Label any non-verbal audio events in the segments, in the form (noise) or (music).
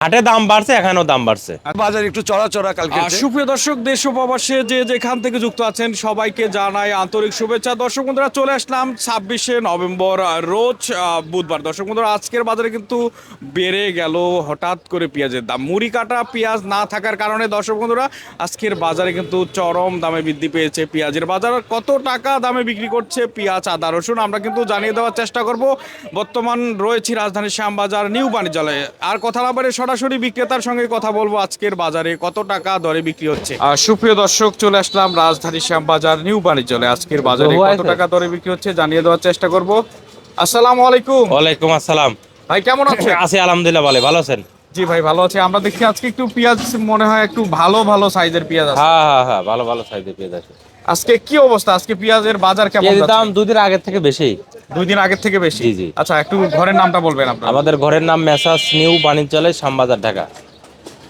হাটে দাম বাড়ছে এখানেও দাম বাড়ছে। বাজার একটু চড়া চড়া কালকে সুপ্রিয় দর্শক দেশ ও প্রবাসে যে যেখান থেকে যুক্ত আছেন সবাইকে জানাই আন্তরিক শুভেচ্ছা। দর্শক বন্ধুরা চলে আসলাম ছাব্বিশে নভেম্বর রোজ আহ, বুধবার। দর্শক বন্ধুরা আজকের বাজারে কিন্তু বেড়ে গেল হঠাৎ করে পেঁয়াজের দাম। মুড়ি কাটা পেঁয়াজ না থাকার কারণে দর্শক বন্ধুরা আজকের বাজারে কিন্তু চরম দামে বৃদ্ধি পেয়েছে পেঁয়াজের বাজার। কত টাকা দামে বিক্রি করছে পেঁয়াজ আদা রসুন আমরা কিন্তু জানিয়ে দেওয়ার চেষ্টা করব। বর্তমান রয়েছি রাজধানীর শ্যামবাজার নিউ বাণিজ্যালয়ে। আর কথা না বলে সরাসরি বিক্রেতার সঙ্গে কথা বলব আজকের বাজারে কত টাকা দরে বিক্রি হচ্ছে? সুপ্রিয় দর্শক চলে আসলাম রাজধানী শ্যামবাজার নিউ বাণিজ্যালয়ে। আজকের বাজারে কত টাকা দরে বিক্রি হচ্ছে জানিয়ে দেওয়ার চেষ্টা করব। আসসালামু আলাইকুম। ওয়ালাইকুম আসসালাম। ভাই কেমন (coughs) আছেন? আছি আলহামদুলিল্লাহ ভালো ভালো আছেন? জি ভাই ভালো আছি। আমরা দেখি আজকে একটু পেঁয়াজ মনে হয় একটু ভালো ভালো সাইজের পেঁয়াজ আছে। হ্যাঁ হ্যাঁ হ্যাঁ ভালো ভালো সাইজের পেঁয়াজ আছে। আজকে কি অবস্থা? আজকে পেঁয়াজের বাজার কেমন? দাম দুদিন আগের থেকে বেশি। দুই দিন আগের থেকে বেশি? জি, জি। আচ্ছা একটু ঘরের নামটা বলবেন আপনার। আমাদের ঘরের নাম মেসাস নিউ বাণিজ্যালয় শ্যামবাজার ঢাকা।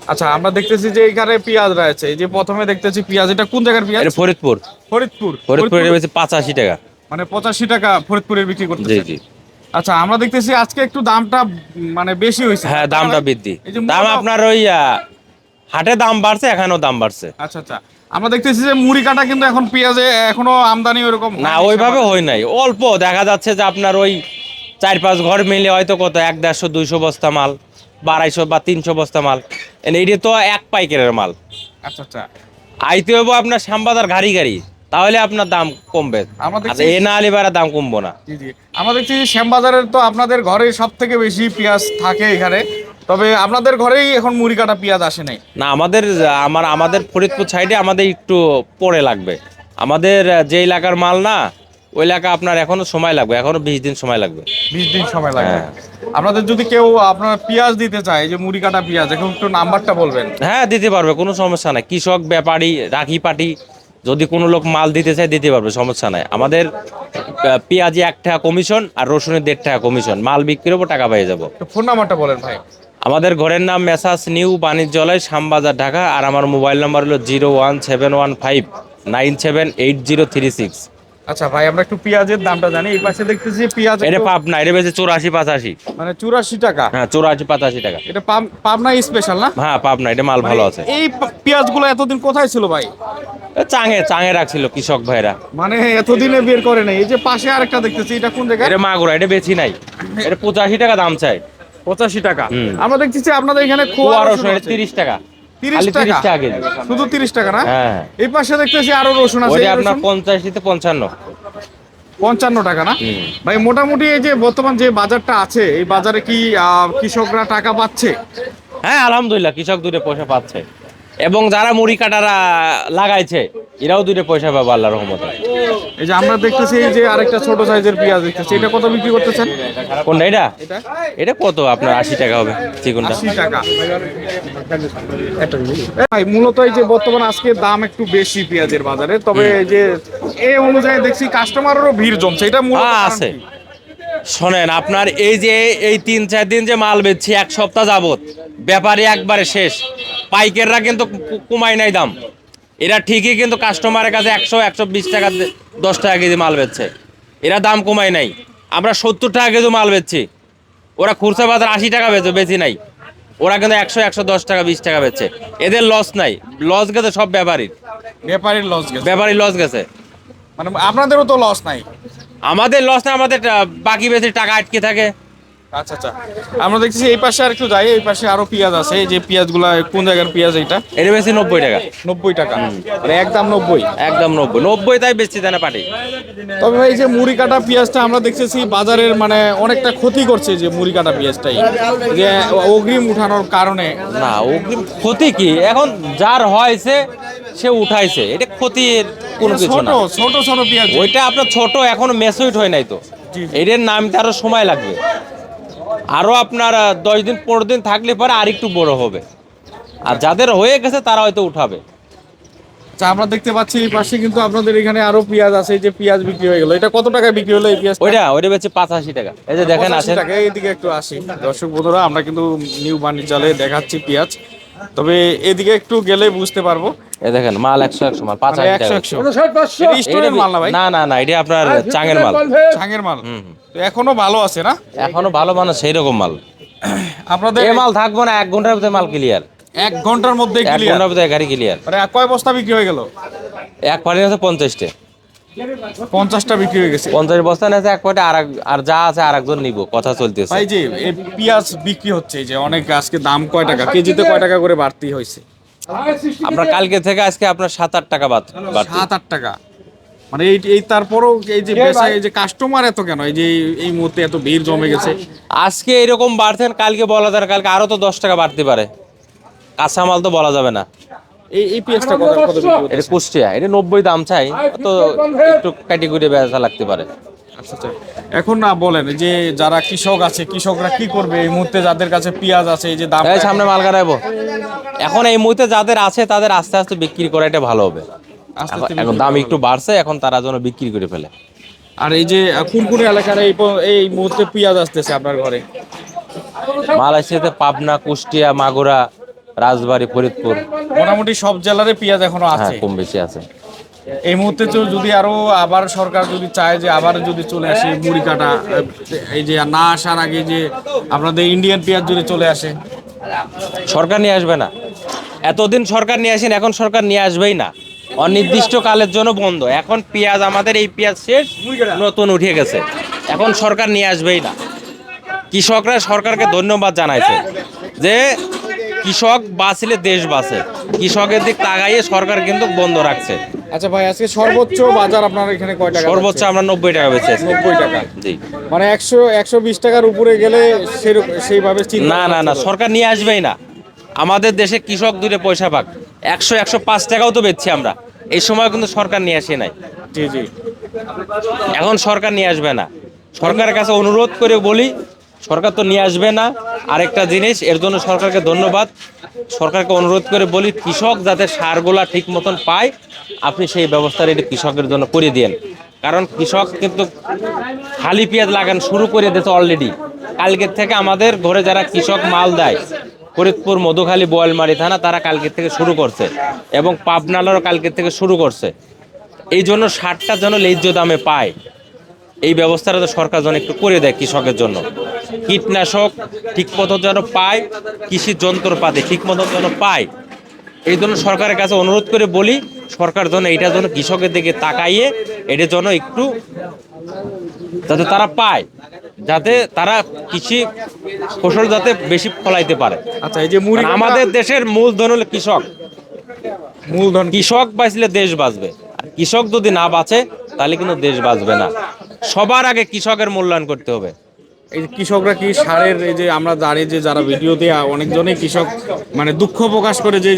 আচ্ছা আমরা দেখতেছি যে এখানে পেঁয়াজ রয়েছে। এই যে প্রথমে দেখতেছি পেঁয়াজ এটা কোন জায়গার পেঁয়াজ? এটা ফরিদপুর। ফরিদপুর। ফরিদপুর- টাকা। মানে পঁচাশি টাকা ফরিদপুরে বিক্রি জি করতেছে। জি আচ্ছা আমরা দেখতেছি আজকে একটু দামটা মানে বেশি হয়েছে। হ্যাঁ দামটা বৃদ্ধি। দাম আপনার ওই হাটে দাম বাড়ছে এখানেও দাম বাড়ছে। আচ্ছা আচ্ছা। আমরা দেখতেছি যে মুড়ি কাটা কিন্তু এখন পেঁয়াজে এখনও আমদানি ওরকম না ওইভাবে হয় নাই। অল্প দেখা যাচ্ছে যে আপনার ওই চার পাঁচ ঘর মিলে হয়তো কত এক দেড়শো দুইশো বস্তা মাল বা আড়াইশো বা তিনশো বস্তা মাল। এইটা তো এক পাইকারের মাল। আচ্ছা আচ্ছা। আইতে হব আপনার শ্যামবাজার গাড়ি গাড়ি। তাহলে আপনার দাম কমবে। এ না বারা দাম কমবো না। জি জি। আমরা দেখছি শ্যামবাজারের তো আপনাদের ঘরে সব থেকে বেশি পেঁয়াজ থাকে এখানে। তবে আপনাদের ঘরেই এখন মুড়ি কাটা পেঁয়াজ আসে নাই? না আমাদের আমার আমাদের ফরিদপুর সাইডে আমাদের একটু পরে লাগবে। আমাদের যে এলাকার মাল না ওই এলাকা আপনার এখনও সময় লাগবে এখনও বিশ দিন সময় লাগবে। বিশ দিন সময় লাগবে। হ্যাঁ। আপনাদের যদি কেউ আপনার পেঁয়াজ দিতে চায় যে মুড়ি কাটা পেঁয়াজ এখন একটু নাম্বারটা বলবেন। হ্যাঁ দিতে পারবে কোনো সমস্যা নাই। কৃষক ব্যাপারী রাখি পাটি যদি কোনো লোক মাল দিতে চায় দিতে পারবে সমস্যা নাই। আমাদের পেঁয়াজে এক টাকা কমিশন আর রসুনের দেড় টাকা কমিশন। মাল বিক্রির উপর টাকা পেয়ে যাব। ফোন নাম্বারটা বলেন ভাই। আমাদের ঘরের নাম মেসাস নিউ বাণিজ্যালয় শ্যামবাজার ঢাকা আর আমার মোবাইল নাম্বার হলো zero one seven one five nine seven eight zero three six. আচ্ছা ভাই আমরা একটু পেঁয়াজের দামটা জানি। এই পাশে দেখতেছি পেঁয়াজ এটা পাবনা এটা বেশি চৌরাশি পাঁচাশি। মানে চুরাশি টাকা। হ্যাঁ চৌরাশি পাঁচাশি টাকা। এটা পাবনা স্পেশাল না? হ্যাঁ পাবনা এটা মাল ভালো আছে। এই পেঁয়াজগুলো এতদিন কোথায় ছিল ভাই? চাঙে চাঙে রাখছিল কৃষক ভাইরা। মানে এতদিনে বের করে নেই। এই যে পাশে আরেকটা দেখতেছি এটা কোন জায়গায়? এটা মাগুরা এটা বেশি নাই। এটা পঁচাশি টাকা দাম চাই। পঁচাশি টাকা। আমরা দেখতেছি আপনাদের এখানে খোয়া রসুন। তিরিশ টাকা। শুধু তিরিশ টাকা না? হ্যাঁ। এই পাশে দেখতেছি আরও রসুন আছে আপনার রসুন। পঞ্চাশিতে পঞ্চান্ন। পঞ্চান্ন টাকা না? ভাই মোটামুটি এই যে বর্তমান যে বাজারটা আছে এই বাজারে কি কৃষকরা টাকা পাচ্ছে? হ্যাঁ আলহামদুলিল্লাহ কৃষক দুটো পয়সা পাচ্ছে। এবং যারা মুড়ি কাটারা লাগাইছে এরাও দুইটা পয়সা পাবে আল্লাহ রহমতে। এই যে আমরা দেখতেছি এই যে আরেকটা ছোট সাইজের পেঁয়াজ দেখতেছি। এটা কত বিক্রি করতেছেন? কোনটা এটা? এটা? কত? আপনার আশি টাকা হবে চিকনটা। আশি টাকা। ভাই মূলত এই যে বর্তমান আজকে দাম একটু বেশি পেঁয়াজের বাজারে। তবে এই যে এই অনুযায়ী দেখছি কাস্টমারেরও ভিড় জমছে। এটা মূলত হ্যাঁ, আছে। শোনেন আপনার এই যে এই তিন চার দিন যে মাল বেচছি এক সপ্তাহ যাবত ব্যাপারী একবারে শেষ। পাইকাররা কিন্তু কমায় নাই দাম। এরা ঠিকই কিন্তু কাস্টমারের কাছে একশো একশো বিশ টাকা দশ টাকা কেজি মাল বেচছে। এরা দাম কমায় নাই। আমরা সত্তর টাকা কেজি মাল বেচছি। ওরা খুরসা বাজার আশি টাকা বেচে বেশি নাই। ওরা কিন্তু একশো একশো দশ টাকা বিশ টাকা বেচছে। এদের লস নাই। লস গেছে সব ব্যাপারীর। ব্যাপারীর লস গেছে। ব্যাপারী লস গেছে। মানে আপনাদেরও তো লস নাই। আমাদের লস না আমাদের বাকি বেশি টাকা আটকে থাকে। আচ্ছা আচ্ছা। আমরা দেখছি এই পাশে আর একটু যাই এই পাশে আরও পেঁয়াজ আছে। এই যে পেঁয়াজগুলা কোন জায়গার পেঁয়াজ এটা এটা বেশি নব্বই টাকা। নব্বই টাকা। মানে একদম নব্বই। একদম নব্বই। নব্বই তাই বেচছি তাই না পাটি তবে এই যে মুড়ি কাটা পেঁয়াজটা আমরা দেখতেছি বাজারের মানে অনেকটা ক্ষতি করছে যে মুড়ি কাটা পেঁয়াজটাই। যে অগ্রিম উঠানোর কারণে। না অগ্রিম ক্ষতি কি? এখন যার হয়েছে সে উঠাইছে। এটা ক্ষতির কোনো কিছু ছোট না। ছোট ছোট পেঁয়াজ। ওইটা আপনার ছোট এখনও মেসুইট হয় নাই তো। জি। এটার নামতে আরও সময় লাগবে। আরও আপনার দশ দিন পনেরো দিন থাকলে পরে আর একটু বড় হবে। আর যাদের হয়ে গেছে তারা হয়তো উঠাবে। আচ্ছা, আমরা দেখতে পাচ্ছি এই পাশে কিন্তু আপনাদের এখানে আরও পেঁয়াজ আছে এই যে পেঁয়াজ বিক্রি হয়ে গেল। এটা কত টাকায় বিক্রি হলো এই পেঁয়াজ ওইটা ওইটা বেচে পাঁচাশি টাকা। এই যে দেখেন আছেন। টাকা এইদিকে একটু আসি। দর্শক বন্ধুরা আমরা কিন্তু নিউ বাণিজ্যালে দেখাচ্ছি পেঁয়াজ। তবে এদিকে একটু গেলে বুঝতে পারব। দেখেন মাল একশো একশো মাল মানে পাঁচাশি একশো একশো। স্টোরের মাল না ভাই? না না না এটা আপনার চাঙের মাল। ছাঙের মাল। তো এখনও ভালো আছে না? এখনও ভালো মানে সেই রকম মাল। আপনাদের এ মাল থাকব না এক ঘণ্টার ভিতরে মাল ক্লিয়ার এক ঘণ্টার মধ্যে এক ঘণ্টার ভিতরে গাড়ি ক্লিয়ার মানে কয় বস্তা বিক্রি হয়ে গেল? এক আছে পঞ্চাশটা। পঞ্চাশটা বিক্রি হয়ে গেছে। পঞ্চাশ বস্তা এক পাটি আর এক- আর যা আছে আর একজন নিবো কথা চলতেছে। ভাই যে এই পেঁয়াজ বিক্রি হচ্ছে এই যে অনেক আজকে দাম কয় টাকা কেজিতে কয় টাকা করে বাড়তি হয়েছে? আপনার কালকে থেকে আজকে আপনার সাত আট টাকা বাদ সাত আট টাকা। মানে এই এই তারপরও এই যে বেচা এই যে কাস্টমার এত কেন? এই যে এই- মুহূর্তে এত ভিড় জমে গেছে। আজকে এরকম বাড়তেন কালকে বলা যায় না, কালকে আরও তো দশ টাকা বাড়তে পারে। কাঁচা মাল তো বলা যাবে না। এই এই পেঁয়াজটা কত কত এটা কুষ্টিয়া এটা নব্বই দাম চাই তো একটু ক্যাটেগরি বেচা লাগতে পারে। আচ্ছা আচ্ছা। এখন না বলেন যে যারা কৃষক আছে কৃষকরা কি করবে? এই মুহূর্তে যাদের কাছে পেঁয়াজ আছে এই যে দাম এই সামনে মাল গাড়াইবো এখন এই মুহূর্তে যাদের আছে তাদের আস্তে আস্তে বিক্রি করাটা ভালো হবে। এখন- দাম একটু বাড়ছে এখন তারা যেন বিক্রি করে ফেলে। আর এই যে কোন কোন এলাকার এই এই মুহূর্তে পেঁয়াজ আসতেছে আপনার ঘরে? মালয়েশিয়াতে পাবনা কুষ্টিয়া মাগুরা রাজবাড়ী ফরিদপুর। মোটামুটি সব জেলারে পেঁয়াজ এখনও হ্যাঁ আছে। কম বেশি আছে। এই মুহূর্তে যদি আরও আবার সরকার যদি চায় যে আবার যদি চলে আসে মুড়ি কাটা, এই যে না আসার আগে যে আপনাদের ইন্ডিয়ান পেঁয়াজ যদি চলে আসে। সরকার নিয়ে আসবে না। এতদিন সরকার নিয়ে আসেন, এখন সরকার নিয়ে আসবেই না। অনির্দিষ্ট কালের জন্য বন্ধ। এখন পেঁয়াজ, আমাদের এই পেঁয়াজ শেষ, নতুন উঠে গেছে। এখন সরকার নিয়ে আসবেই না। কৃষকরা সরকারকে ধন্যবাদ জানাইছে যে কৃষক বাঁচলে দেশ বাঁচে। কৃষকের দিক তাকাইয়ে সরকার কিন্তু বন্ধ রাখছে। আচ্ছা ভাই আজকে সর্বোচ্চ বাজার আপনার এখানে কয় টাকা সর্বোচ্চ আমরা নব্বই টাকা বেচে নব্বই টাকা। জি। মানে একশো একশো বিশ টাকার উপরে গেলে সেইভাবে না না না সরকার নিয়ে আসবেই না। আমাদের দেশে কৃষক দূরে পয়সা পাক একশো একশো পাঁচ টাকাও তো বেচছি আমরা। এই সময় কিন্তু সরকার নিয়ে আসে নাই। জি জি। এখন সরকার নিয়ে আসবে না। সরকারের কাছে অনুরোধ করে বলি সরকার তো নিয়ে আসবে না। আরেকটা জিনিস এর জন্য সরকারকে ধন্যবাদ। সরকারকে অনুরোধ করে বলি, কৃষক যাতে সারগুলা ঠিক মতন পায়, আপনি সেই ব্যবস্থাটা এটি কৃষকের জন্য করে দিন কারণ কৃষক কিন্তু খালি পেঁয়াজ লাগান শুরু করে দিয়েছে অলরেডি কালকের থেকে আমাদের ঘরে যারা কৃষক মাল দেয়, ফরিদপুর, মধুখালী, বোয়ালমারি থানা, তারা কালকের থেকে শুরু করছে এবং পাবনালারও কালকের থেকে শুরু করছে। এই জন্য সারটা যেন ন্যায্য দামে পায়। এই ব্যবস্থাটা তো সরকার যেন একটু করে দেয় কৃষকের জন্য। কীটনাশক ঠিক মতো যেন পায় কৃষি যন্ত্রপাতি ঠিক মতো যেন পায়। এই জন্য সরকারের কাছে অনুরোধ করে বলি সরকার যেন এইটার জন্য কৃষকের দিকে তাকাইয়ে এটার জন্য একটু যাতে তারা পায় যাতে তারা কৃষি ফসল যাতে বেশি ফলাইতে পারে। আচ্ছা এই যে আমাদের দেশের মূলধন হলো কৃষক। মূলধন কৃষক। বাঁচলে দেশ বাঁচবে। কৃষক যদি না বাঁচে তাহলে কিন্তু দেশ বাঁচবে না। সবার আগে কৃষকের মূল্যায়ন করতে হবে। এই যে কৃষকরা কি সারের এই যে আমরা দাঁড়িয়ে যে যারা ভিডিও দেয়া অনেকজনই কৃষক মানে দুঃখ প্রকাশ করে যে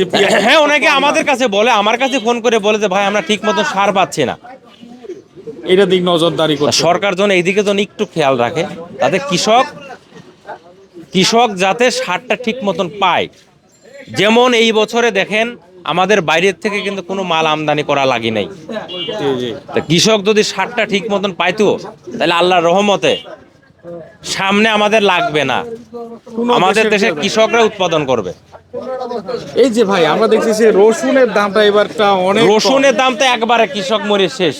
হ্যাঁ অনেকে আমাদের কাছে বলে আমার কাছে ফোন করে বলে যে ভাই আমরা ঠিক মতো সার পাচ্ছি না। এটা দিক নজরদারি করে সরকার যেন এইদিকে যেন একটু খেয়াল রাখে তাতে কৃষক কৃষক যাতে সারটা ঠিক মতন পায়। যেমন এই বছরে দেখেন আমাদের বাইরের থেকে কিন্তু কোনো মাল আমদানি করা লাগে নাই। তা কৃষক যদি সারটা ঠিক মতন পাইতো তাহলে আল্লাহর রহমতে সামনে আমাদের লাগবে না। আমাদের না। কৃষকরা উৎপাদন করবে। এই যে ভাই আমরা দেখছি যে রসুনের দামটা এবারটা অনেক রসুনের দাম তো একবারে কৃষক মরে শেষ।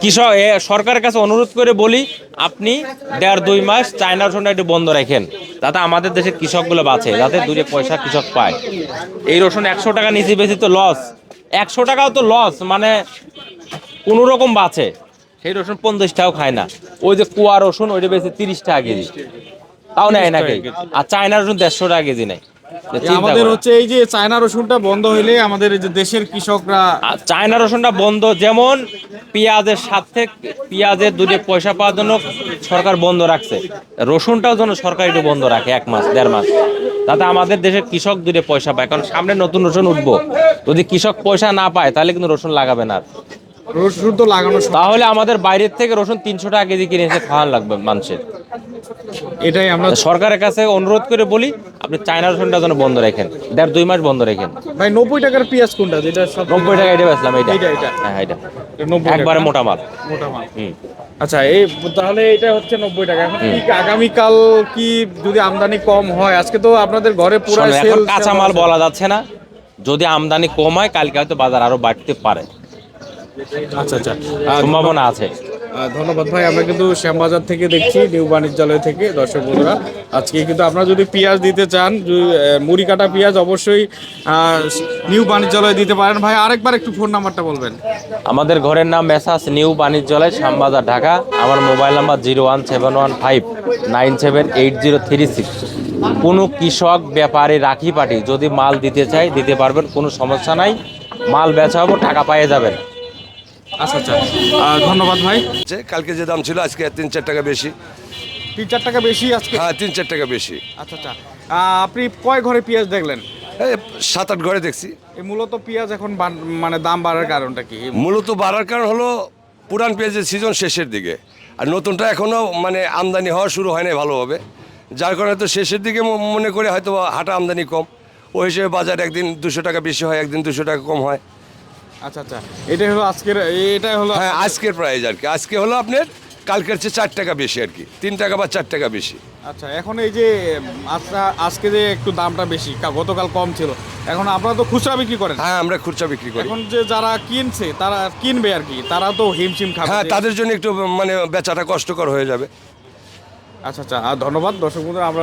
কৃষক সরকারের কাছে অনুরোধ করে বলি আপনি দেড় দুই মাস চায়না রসুনটা একটু বন্ধ রাখেন। যাতে আমাদের দেশে কৃষকগুলো বাঁচে যাতে দূরে পয়সা কৃষক পায়। এই রসুন একশো টাকা নিচে বেশি তো লস একশো টাকাও তো লস মানে কোনো রকম বাঁচে। সেই রসুন পঞ্চাশ টাকাও খায় না। ওই যে কুয়া রসুন ওইটা বেশি তিরিশ টাকা কেজি। তাও নেয় নাকি আর চায়না রসুন দেড়শো টাকা কেজি নেয়। আমাদের হচ্ছে এই যে চায়না রসুনটা বন্ধ হইলে আমাদের যে দেশের কৃষকরা চায়না রসুনটা বন্ধ যেমন পেঁয়াজের সাথে পেঁয়াজের দুধে পয়সা পাওয়ার জন্য সরকার বন্ধ রাখছে। রসুনটাও যেন সরকার একটু বন্ধ রাখে এক মাস দেড় মাস। তাতে আমাদের দেশের কৃষক দুধে পয়সা পায় কারণ সামনে নতুন রসুন উঠবো। যদি কৃষক পয়সা না পায় তাহলে কিন্তু রসুন লাগাবে না রসুন তো লাগানো তাহলে আমাদের বাইরের থেকে রসুন তিনশো টাকা কেজি কিনে এসে খাওয়ান লাগবে মানুষের। এটাই আমরা সরকারের কাছে অনুরোধ করে বলি আপনি চায়না রসুনটা যেন বন্ধ রাখেন দেড় দুই মাস বন্ধ রাখেন। ভাই নব্বই টাকার পেঁয়াজ কোনটা? যেটা সব নব্বই টাকা এটা এইটা। এইটা, এইটা। হ্যাঁ এটা একবারে মোটা মাল। মোটা মাল। হুম। আচ্ছা এই তাহলে এটা হচ্ছে নব্বই টাকা। এখন কি আগামীকাল কি যদি আমদানি কম হয়? আজকে তো আপনাদের ঘরে পুরো সেল এখন কাঁচা মাল বলা যাচ্ছে না। যদি আমদানি কম হয় কালকে হয়তো বাজার আরও বাড়তে পারে। আচ্ছা আচ্ছা। সম্ভাবনা আছে। ধন্যবাদ ভাই, আমরা কিন্তু শ্যামবাজার থেকে দেখছি, নিউ বাণিজ্যালয় থেকে, দর্শক বন্ধুরা। আজকে কিন্তু আপনারা যদি পেঁয়াজ দিতে চান মুড়ি কাটা পেঁয়াজ, অবশ্যই নিউ বাণিজ্যালয় দিতে পারেন। ভাই, আরেকবার একটু ফোন নাম্বারটা বলবেন। আমাদের ঘরের নাম মেসাস, নিউ বাণিজ্যালয়, শ্যামবাজার, ঢাকা। আমার mobile number zero one seven one five nine seven eight zero three six. কোনো কৃষক, ব্যাপারে রাখি পাটি যদি মাল দিতে চাই দিতে পারবেন, কোনো সমস্যা নাই। মাল বেচা হব, টাকা পাইয়ে যাবেন। আচ্ছা আচ্ছা। ধন্যবাদ ভাই। আছে। কালকে যে দাম ছিল আজকে তিন চার টাকা বেশি। তিন চার টাকা বেশি আজকে? হ্যাঁ তিন চার টাকা বেশি। আচ্ছা আচ্ছা। আপনি কয় ঘরে পেঁয়াজ দেখলেন? সাত আট ঘরে দেখছি। এই মূলত পেঁয়াজ এখন মানে দাম বাড়ার কারণটা কি? মূলত বাড়ার কারণ হলো পুরান পেঁয়াজের সিজন শেষের দিকে। আর নতুনটা এখনও মানে আমদানি হওয়া শুরু হয় নাই ভালোভাবে। যার কারণে তো শেষের দিকে মনে করে হয়তো হাটা আমদানি কম। ওই হিসেবে বাজার একদিন দুশো টাকা বেশি হয় একদিন দুশো টাকা কম হয়। আচ্ছা আচ্ছা। এটাই হলো আজকের এটাই হলো হ্যাঁ আজকের প্রাইস আর কি। আজকে হলো আপনার কালকের চেয়ে চার টাকা বেশি আর কি। তিন টাকা বা চার টাকা বেশি। আচ্ছা এখন এই যে আজকে আজকে যে একটু দামটা বেশি গতকাল কম ছিল। এখন আপনারা তো খুচরা বিক্রি করেন? হ্যাঁ আমরা খুচরা বিক্রি করি। এখন যে যারা কিনছে তারা কিনবে আর কি। তারা তো হিমশিম খাবে। হ্যাঁ তাদের জন্য একটু মানে বেচাটা কষ্টকর হয়ে যাবে। আচ্ছা আচ্ছা। আর ধন্যবাদ। দর্শক বন্ধুরা আমরা